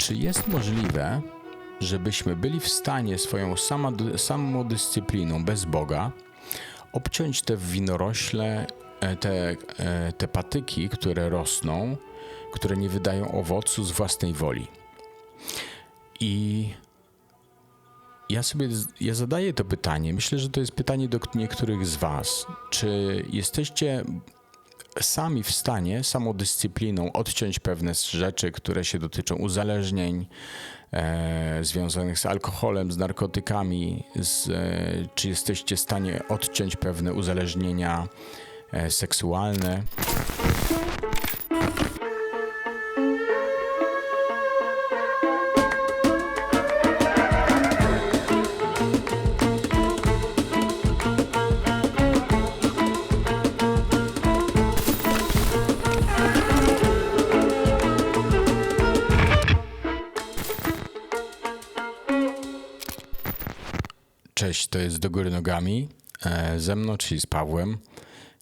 Czy jest możliwe, żebyśmy byli w stanie swoją samodyscypliną bez Boga obciąć te winorośle, e, te, e, te patyki, które rosną, które nie wydają owocu z własnej woli? I ja sobie ja zadaję to pytanie. Myślę, że to jest pytanie do niektórych z Was. Czy jesteście sami w stanie samodyscypliną odciąć pewne rzeczy, które się dotyczą uzależnień e, związanych z alkoholem, z narkotykami? Z, e, czy jesteście w stanie odciąć pewne uzależnienia e, seksualne? To jest Do Góry Nogami. E, ze mną, czyli z Pawłem.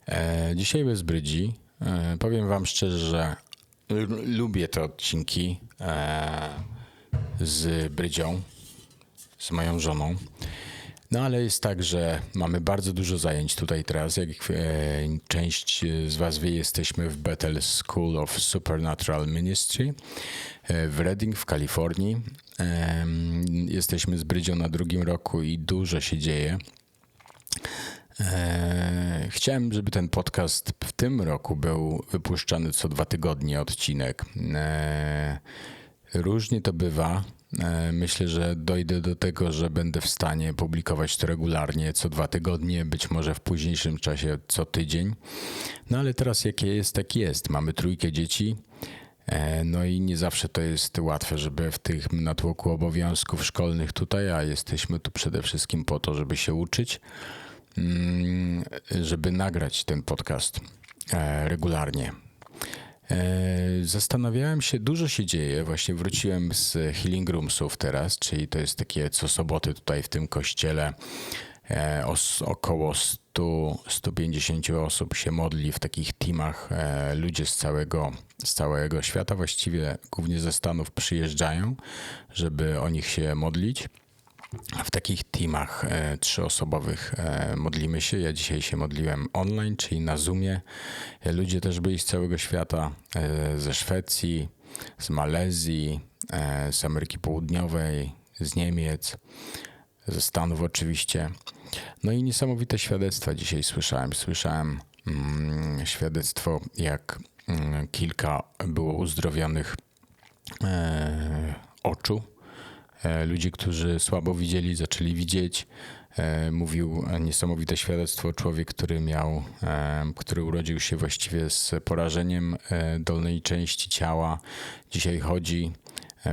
E, dzisiaj bez brydzi. E, powiem wam szczerze, że lubię te odcinki z brydzią, z moją żoną. No ale jest tak, że mamy bardzo dużo zajęć tutaj teraz. Jak część z Was wie, jesteśmy w Bethel School of Supernatural Ministry w Redding w Kalifornii. Jesteśmy z Brydzią na drugim roku i dużo się dzieje. E, chciałem, żeby ten podcast w tym roku był wypuszczany co dwa tygodnie odcinek. E, różnie to bywa. E, myślę, że dojdę do tego, że będę w stanie publikować to regularnie co dwa tygodnie, być może w późniejszym czasie co tydzień. No ale teraz jakie jest, tak jest. Mamy trójkę dzieci. E, no i nie zawsze to jest łatwe, żeby w tych natłoku obowiązków szkolnych tutaj, a jesteśmy tu przede wszystkim po to, żeby się uczyć, mm, żeby nagrać ten podcast e, regularnie. E, zastanawiałem się, dużo się dzieje. Właśnie wróciłem z Healing Roomsów teraz, czyli to jest takie co soboty tutaj w tym kościele E, około 100, 150 osób się modli w takich teamach. E, ludzie z całego, z całego świata, właściwie głównie ze Stanów, przyjeżdżają, żeby o nich się modlić. W takich teamach e, trzyosobowych modlimy się. Ja dzisiaj się modliłem online, czyli na Zoomie. Ludzie też byli z całego świata, ze Szwecji, z Malezji, z Ameryki Południowej, z Niemiec, ze Stanów oczywiście. No i niesamowite świadectwa dzisiaj słyszałem. Słyszałem mm, świadectwo, jak mm, kilka było uzdrowionych e, oczu. E, ludzi, którzy słabo widzieli, zaczęli widzieć. E, mówił niesamowite świadectwo człowiek, który miał, e, który urodził się właściwie z porażeniem dolnej części ciała. Dzisiaj chodzi,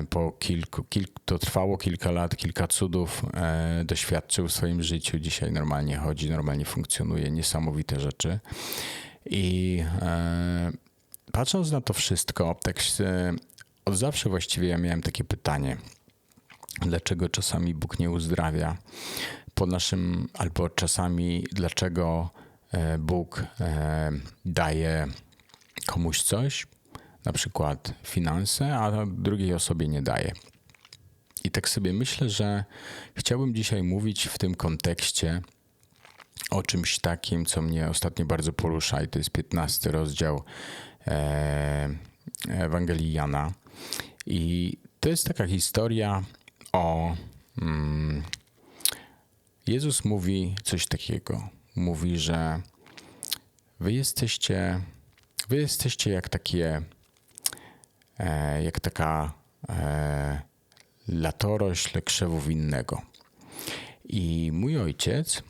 po kilku, to trwało kilka lat, kilka cudów doświadczył w swoim życiu. Dzisiaj normalnie chodzi, normalnie funkcjonuje, niesamowite rzeczy. I patrząc na to wszystko, tak od zawsze właściwie ja miałem takie pytanie, dlaczego czasami Bóg nie uzdrawia po naszym, albo czasami dlaczego e, Bóg e, daje komuś coś, na przykład finanse, a drugiej osobie nie daje. I tak sobie myślę, że chciałbym dzisiaj mówić w tym kontekście o czymś takim, co mnie ostatnio bardzo porusza, i to jest 15 rozdział e, Ewangelii Jana. I to jest taka historia o. Mm, Jezus mówi coś takiego. Mówi, że wy jesteście, wy jesteście jak takie E, jak taka e, latorośl krzewu winnego. I mój ojciec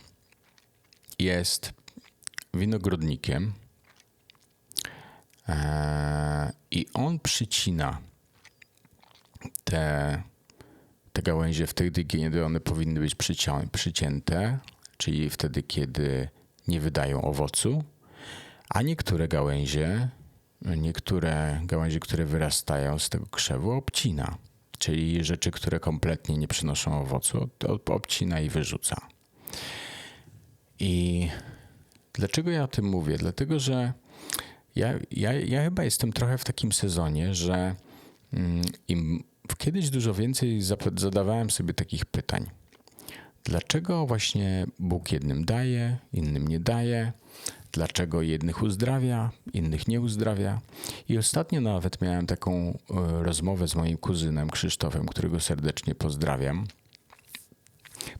jest winogrodnikiem e, i on przycina te, te gałęzie wtedy, kiedy one powinny być przycięte, czyli wtedy, kiedy nie wydają owocu, a niektóre gałęzie niektóre gałęzie, które wyrastają z tego krzewu, obcina. Czyli rzeczy, które kompletnie nie przynoszą owocu, obcina i wyrzuca. I dlaczego ja o tym mówię? Dlatego, że ja, ja, ja chyba jestem trochę w takim sezonie, że mm, im kiedyś dużo więcej zadawałem sobie takich pytań. Dlaczego właśnie Bóg jednym daje, innym nie daje? Dlaczego jednych uzdrawia, innych nie uzdrawia? I ostatnio nawet miałem taką e, rozmowę z moim kuzynem Krzysztofem, którego serdecznie pozdrawiam.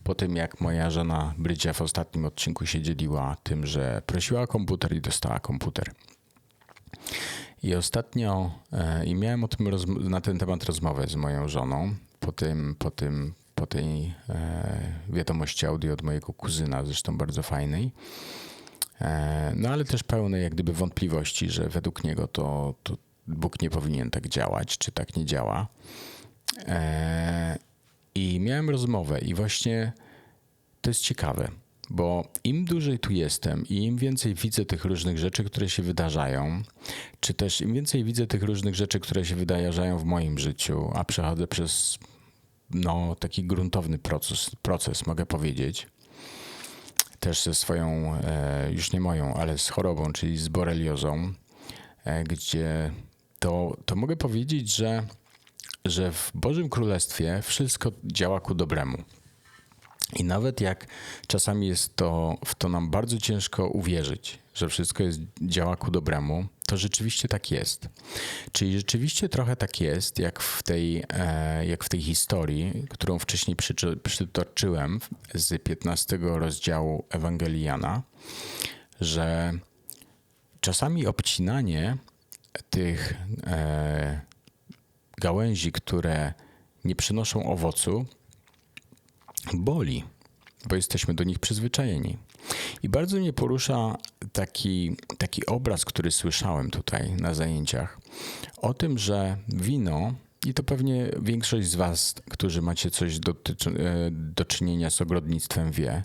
Po tym, jak moja żona Brydzia w ostatnim odcinku się dzieliła tym, że prosiła o komputer i dostała komputer. I ostatnio e, i miałem o tym na ten temat rozmowę z moją żoną po tym, po tym, po tej e, wiadomości audio od mojego kuzyna, zresztą bardzo fajnej. E, no ale też pełnej jak gdyby wątpliwości, że według niego to, to Bóg nie powinien tak działać, czy tak nie działa. I miałem rozmowę i właśnie to jest ciekawe bo im dłużej tu jestem i im więcej widzę tych różnych rzeczy, które się wydarzają, czy też im więcej widzę tych różnych rzeczy, które się wydarzają w moim życiu, a przechodzę przez no, taki gruntowny proces, proces, mogę powiedzieć, też ze swoją, e, już nie moją, ale z chorobą, czyli z boreliozą, e, gdzie to, to mogę powiedzieć, że, że w Bożym Królestwie wszystko działa ku dobremu. I nawet jak czasami jest to, w to nam bardzo ciężko uwierzyć, że wszystko jest, działa ku dobremu, to rzeczywiście tak jest. Czyli rzeczywiście trochę tak jest, jak w tej, e, jak w tej historii, którą wcześniej przytoczyłem z 15 rozdziału Ewangelii Jana, że czasami obcinanie tych e, gałęzi, które nie przynoszą owocu, boli, bo jesteśmy do nich przyzwyczajeni. I bardzo mnie porusza taki, taki obraz, który słyszałem tutaj na zajęciach, o tym, że wino, i to pewnie większość z Was, którzy macie coś do, e, do czynienia z ogrodnictwem, wie,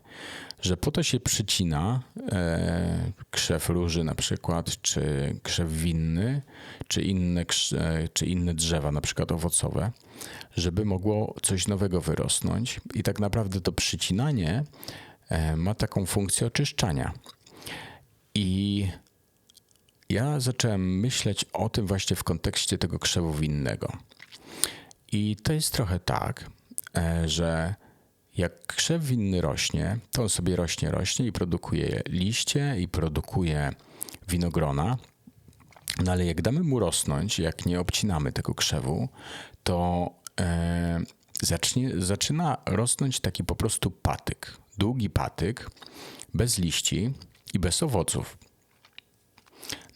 że po to się przycina e, krzew róży na przykład, czy krzew winny, czy inne, czy inne drzewa, na przykład owocowe, żeby mogło coś nowego wyrosnąć. I tak naprawdę to przycinanie e, ma taką funkcję oczyszczania. I ja zacząłem myśleć o tym właśnie w kontekście tego krzewu winnego. I to jest trochę tak, e, że jak krzew winny rośnie, to on sobie rośnie, rośnie i produkuje liście i produkuje winogrona. No ale jak damy mu rosnąć, jak nie obcinamy tego krzewu, to e, zacznie, zaczyna rosnąć taki po prostu patyk. Długi patyk, bez liści i bez owoców.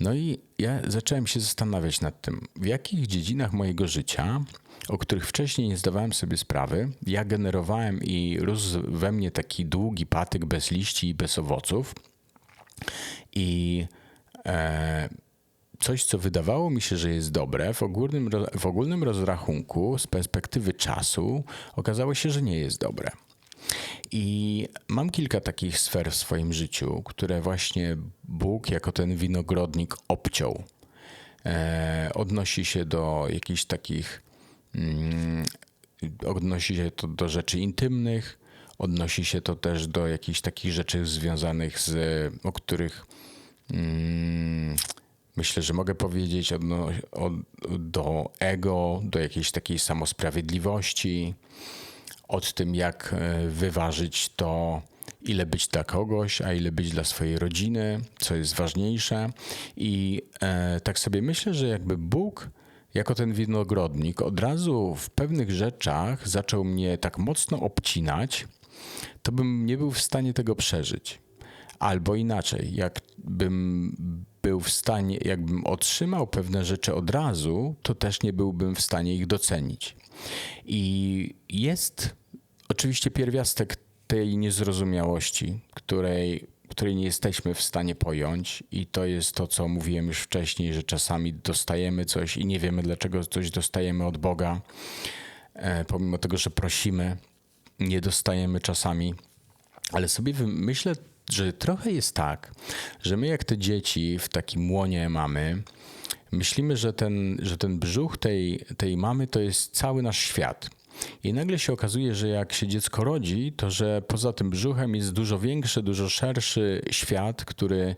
No i ja zacząłem się zastanawiać nad tym, w jakich dziedzinach mojego życia, o których wcześniej nie zdawałem sobie sprawy, ja generowałem i rósł we mnie taki długi patyk bez liści i bez owoców. I e, coś, co wydawało mi się, że jest dobre, w ogólnym, w ogólnym rozrachunku, z perspektywy czasu, okazało się, że nie jest dobre. I mam kilka takich sfer w swoim życiu, które właśnie Bóg jako ten winogrodnik obciął. E, odnosi się do jakichś takich, mm, odnosi się to do rzeczy intymnych, odnosi się to też do jakichś takich rzeczy związanych z, o których mm, myślę, że mogę powiedzieć odno, od, do ego, do jakiejś takiej samosprawiedliwości od tym, jak e, wyważyć to, ile być dla kogoś, a ile być dla swojej rodziny, co jest ważniejsze. I e, tak sobie myślę, że jakby Bóg jako ten winogrodnik od razu w pewnych rzeczach zaczął mnie tak mocno obcinać, to bym nie był w stanie tego przeżyć. Albo inaczej, jakbym był w stanie, jakbym otrzymał pewne rzeczy od razu, to też nie byłbym w stanie ich docenić. I jest oczywiście pierwiastek tej niezrozumiałości, której, której nie jesteśmy w stanie pojąć, i to jest to, co mówiłem już wcześniej, że czasami dostajemy coś i nie wiemy, dlaczego coś dostajemy od Boga, e, pomimo tego, że prosimy, nie dostajemy czasami. Ale sobie myślę, że trochę jest tak, że my, jak te dzieci w takim łonie mamy, myślimy, że ten, że ten brzuch tej, tej mamy to jest cały nasz świat. I nagle się okazuje, że jak się dziecko rodzi, to że poza tym brzuchem jest dużo większy, dużo szerszy świat, który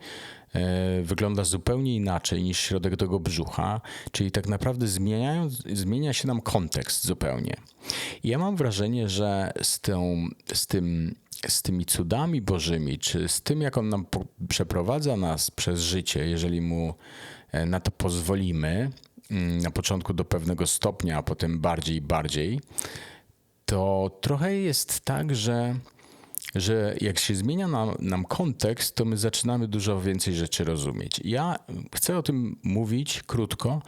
e, wygląda zupełnie inaczej niż środek tego brzucha, czyli tak naprawdę zmieniają, zmienia się nam kontekst zupełnie. I ja mam wrażenie, że z, tą, z tym z tymi cudami bożymi, czy z tym, jak on nam przeprowadza nas przez życie, jeżeli mu e, na to pozwolimy, na początku do pewnego stopnia, a potem bardziej i bardziej, to trochę jest tak, że, że jak się zmienia nam, nam kontekst, to my zaczynamy dużo więcej rzeczy rozumieć. Ja chcę o tym mówić krótko,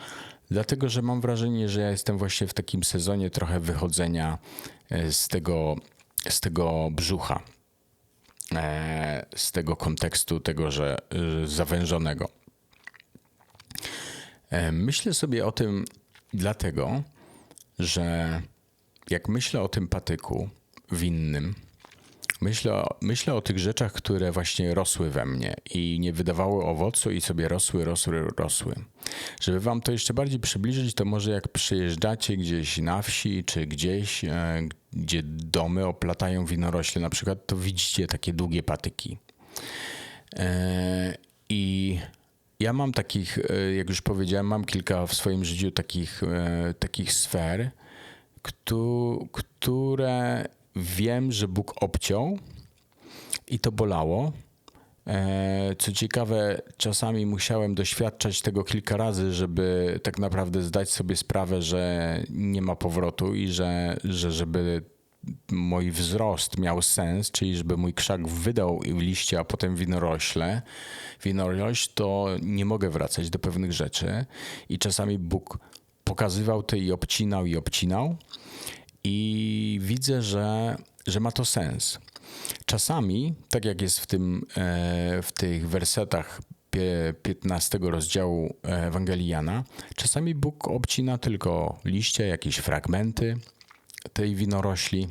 dlatego że mam wrażenie, że ja jestem właśnie w takim sezonie trochę wychodzenia e, z tego, z tego brzucha, e, z tego kontekstu, tego, że zawężonego. E, myślę sobie o tym dlatego, że jak myślę o tym patyku winnym, myślę myślę o tych rzeczach, które właśnie rosły we mnie i nie wydawały owocu i sobie rosły, rosły, rosły. Żeby wam to jeszcze bardziej przybliżyć, to może jak przyjeżdżacie gdzieś na wsi czy gdzieś, e, gdzie domy oplatają winorośle na przykład, to widzicie takie długie patyki. E, I ja mam takich, e, jak już powiedziałem, mam kilka w swoim życiu takich, takich sfer, które wiem, że Bóg obciął i to bolało. E, co ciekawe, czasami musiałem doświadczać tego kilka razy, żeby tak naprawdę zdać sobie sprawę, że nie ma powrotu i że, że żeby mój wzrost miał sens, czyli żeby mój krzak wydał liście, a potem winorośle, winorośl, to nie mogę wracać do pewnych rzeczy i czasami Bóg pokazywał to i obcinał i obcinał. I widzę, że, że ma to sens. Czasami, tak jak jest w, tym, e, w tych wersetach 15 rozdziału Ewangelii Jana, czasami Bóg obcina tylko liście, jakieś fragmenty tej winorośli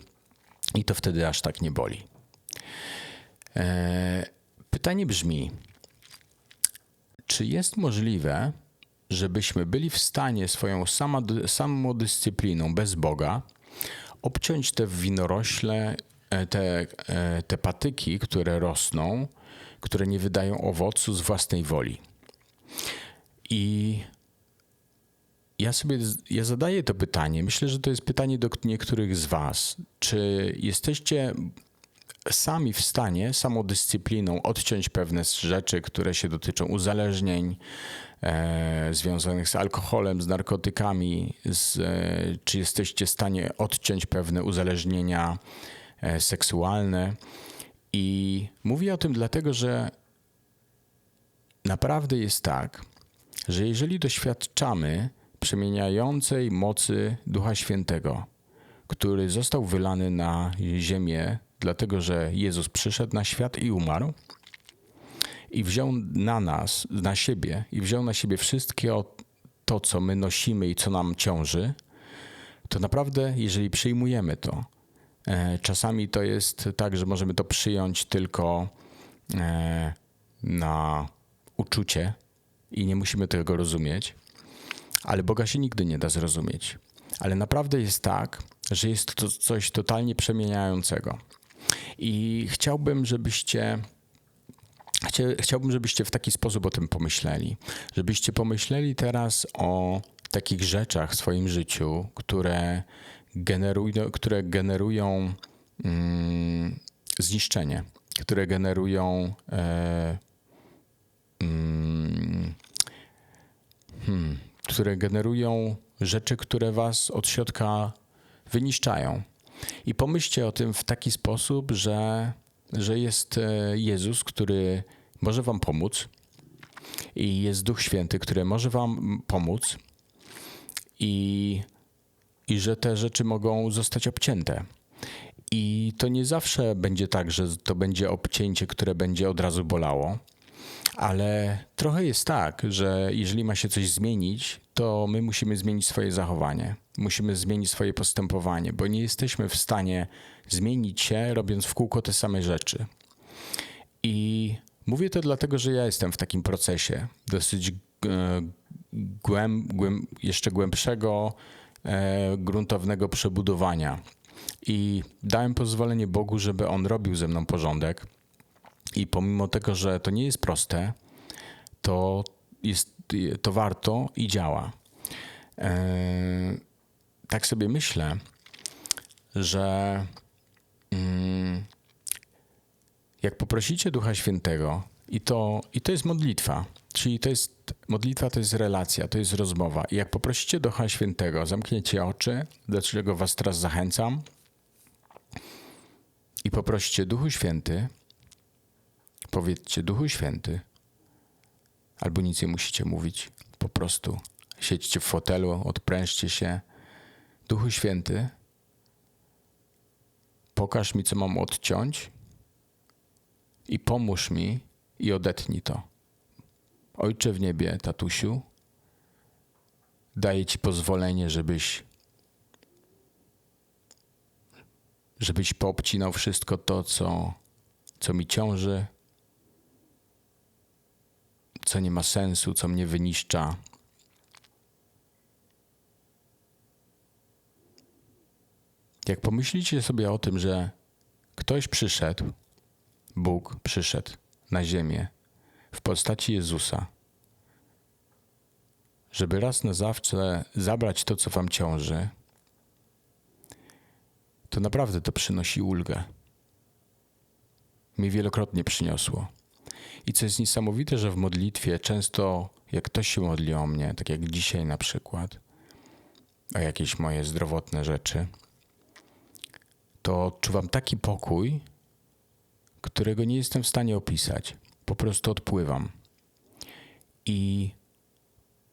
i to wtedy aż tak nie boli. E, pytanie brzmi, czy jest możliwe, żebyśmy byli w stanie swoją samodyscypliną bez Boga obciąć te winorośle, e, te, e, te patyki, które rosną, które nie wydają owocu z własnej woli. I ja sobie ja zadaję to pytanie. Myślę, że to jest pytanie do niektórych z Was. Czy jesteście sami w stanie samodyscypliną odciąć pewne rzeczy, które się dotyczą uzależnień, e, związanych z alkoholem, z narkotykami, z, e, czy jesteście w stanie odciąć pewne uzależnienia e, seksualne. I mówię o tym dlatego, że naprawdę jest tak, że jeżeli doświadczamy przemieniającej mocy Ducha Świętego, który został wylany na ziemię, dlatego że Jezus przyszedł na świat i umarł, i wziął na nas, na siebie, i wziął na siebie wszystkie to, co my nosimy i co nam ciąży, to naprawdę, jeżeli przyjmujemy to, e, czasami to jest tak, że możemy to przyjąć tylko e, na uczucie i nie musimy tego rozumieć, ale Boga się nigdy nie da zrozumieć. Ale naprawdę jest tak, że jest to coś totalnie przemieniającego. I chciałbym, żebyście Chciałbym, żebyście w taki sposób o tym pomyśleli. Żebyście pomyśleli teraz o takich rzeczach w swoim życiu, które generują, które generują mm, zniszczenie, które generują e, mm, hmm, które generują rzeczy, które was od środka wyniszczają. I pomyślcie o tym w taki sposób, że że jest e, Jezus, który może Wam pomóc, i jest Duch Święty, który może Wam pomóc, i, i że te rzeczy mogą zostać obcięte. I to nie zawsze będzie tak, że to będzie obcięcie, które będzie od razu bolało, ale trochę jest tak, że jeżeli ma się coś zmienić, to my musimy zmienić swoje zachowanie, musimy zmienić swoje postępowanie, bo nie jesteśmy w stanie zmienić się, robiąc w kółko te same rzeczy. I mówię to dlatego, że ja jestem w takim procesie dosyć e, głęb, głęb, jeszcze głębszego, e, gruntownego przebudowania. I dałem pozwolenie Bogu, żeby On robił ze mną porządek. I pomimo tego, że to nie jest proste, to jest, to warto i działa. E, tak sobie myślę, że mm, jak poprosicie Ducha Świętego, i to, i to jest modlitwa, czyli to jest modlitwa, to jest relacja, to jest rozmowa. I jak poprosicie Ducha Świętego, zamkniecie oczy, do czego was teraz zachęcam, i poprosicie Duchu Święty, powiedzcie Duchu Święty, albo nic nie musicie mówić, po prostu siedźcie w fotelu, odprężcie się. Duchu Święty, pokaż mi, co mam odciąć i pomóż mi i odetnij to. Ojcze w niebie, tatusiu, daję Ci pozwolenie, żebyś żebyś poobcinał wszystko to, co, co mi ciąży, co nie ma sensu, co mnie wyniszcza. Jak pomyślicie sobie o tym, że ktoś przyszedł, Bóg przyszedł na ziemię w postaci Jezusa, żeby raz na zawsze zabrać to, co wam ciąży, to naprawdę to przynosi ulgę. Mi wielokrotnie przyniosło. I co jest niesamowite, że w modlitwie często, jak ktoś się modli o mnie, tak jak dzisiaj na przykład, o jakieś moje zdrowotne rzeczy, to odczuwam taki pokój, którego nie jestem w stanie opisać. Po prostu odpływam. I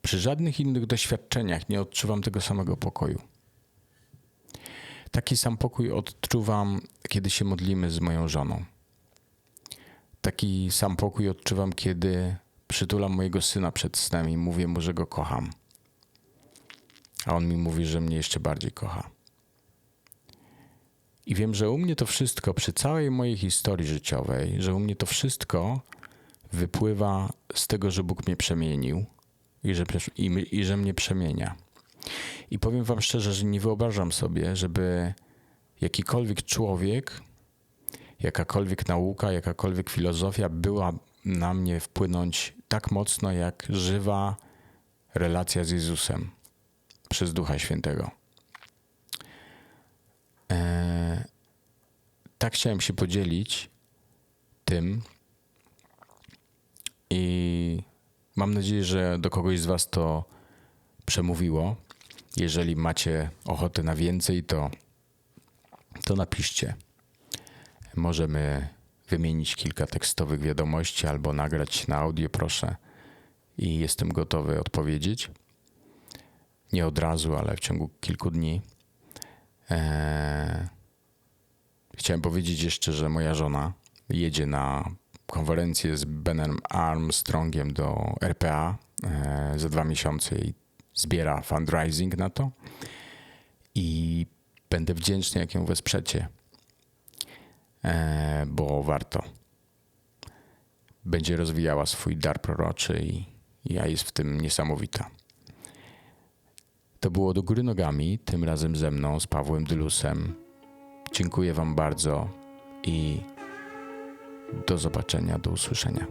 przy żadnych innych doświadczeniach nie odczuwam tego samego pokoju. Taki sam pokój odczuwam, kiedy się modlimy z moją żoną. Taki sam pokój odczuwam, kiedy przytulam mojego syna przed snem i mówię mu, że go kocham. A on mi mówi, że mnie jeszcze bardziej kocha. I wiem, że u mnie to wszystko, przy całej mojej historii życiowej, że u mnie to wszystko wypływa z tego, że Bóg mnie przemienił i że, i, i że mnie przemienia. I powiem Wam szczerze, że nie wyobrażam sobie, żeby jakikolwiek człowiek, jakakolwiek nauka, jakakolwiek filozofia była na mnie wpłynąć tak mocno, jak żywa relacja z Jezusem przez Ducha Świętego. Eee, tak chciałem się podzielić tym i mam nadzieję, że do kogoś z Was to przemówiło. Jeżeli macie ochotę na więcej, to, to napiszcie. Możemy wymienić kilka tekstowych wiadomości albo nagrać na audio, proszę. I jestem gotowy odpowiedzieć. Nie od razu, ale w ciągu kilku dni. Eee... Chciałem powiedzieć jeszcze, że moja żona jedzie na konferencję z Benem Armstrongiem do RPA eee, za dwa miesiące i zbiera fundraising na to i będę wdzięczny, jak ją wesprzecie, E, bo warto. Będzie rozwijała swój dar proroczy i ja jest w tym niesamowita. To było do góry nogami, tym razem ze mną, z Pawłem Dylusem. Dziękuję Wam bardzo i do zobaczenia, do usłyszenia.